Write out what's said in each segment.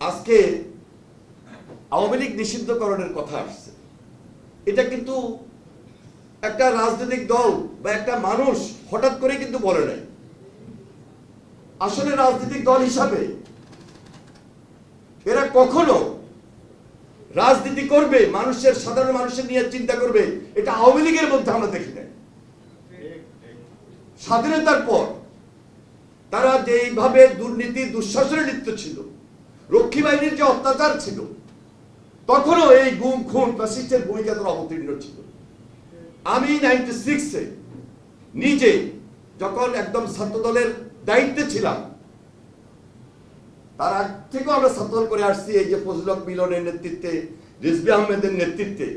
আজকে আওয়ামী লীগ নিষিদ্ধকরণের কথা আসছে। এটা কিন্তু একটা রাজনৈতিক দল বা একটা মানুষ হঠাৎ করে কিন্তু বলে নাই। আসলে রাজনৈতিক দল হিসাবে এরা কখনো রাজনীতি করবে, মানুষের, সাধারণ মানুষের নিয়ে চিন্তা করবে, এটা আওয়ামী লীগের মধ্যে আমরা দেখি নাই। স্বাধীনতার পর তারা যেইভাবে দুর্নীতি দুঃশাসনে লিপ্ত ছিল রক্ষী বাহিনীর যে অত্যাচার ছিল, তখনও এই গুম, খুন ফ্যাসিস্টের ভূমিকা তারা অবতীর্ণ ছিল। আমি নাইনটি সিক্সে নিজে যখন একদম ছাত্রদলের দায়িত্বে ছিলাম, তার আগ থেকেও আমরা ছাত্রদল করে আসছি, এই যে ফজলক মিলনের নেতৃত্বে রিজবি আহমেদের নেতৃত্বে।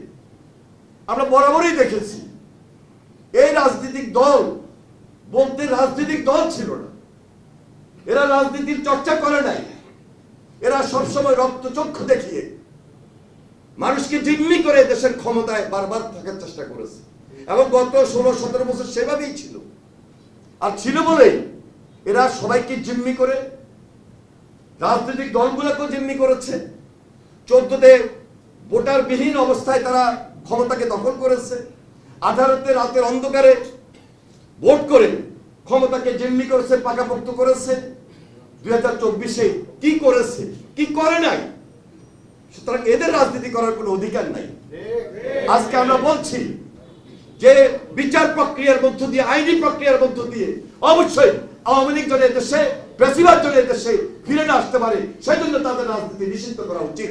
আমরা বরাবরই দেখেছি, এই রাজনৈতিক দল বলতে রাজনৈতিক দল ছিল না। এরা রাজনীতির চর্চা করে নাই। এরা সবসময় রক্তচক্ষু দেখিয়ে মানুষকে জিম্মি করে দেশের ক্ষমতায় বারবার থাকার চেষ্টা করেছে। এবং গত ষোলো, সতেরো বছর সেভাবেই ছিল। আর ছিল বলেই এরা সবাইকে জিম্মি করে, রাজনৈতিক দলগুলোকেও জিম্মি করেছে। চোদ্দতে ভোটারবিহীন অবস্থায় তারা ক্ষমতাকে দখল করেছে। আঠারোতে রাতের অন্ধকারে ভোট করে ক্ষমতাকে জিম্মি করেছে, পাকাপোক্ত করেছে। দুই হাজার কি করেছে, কি করে নাই? সুতরাং এদের রাজনীতি করার কোনো অধিকার নাই। আজকে আমরা বলছি যে বিচার প্রক্রিয়ার মধ্য দিয়ে, আইনি প্রক্রিয়ার মধ্য দিয়ে অবশ্যই আওয়ামী লীগ জনের দেশে, বেশিরভাগ জনের দেশে ফিরে না আসতে পারে সেই জন্য তাদের রাজনীতি নিষিদ্ধ করা উচিত।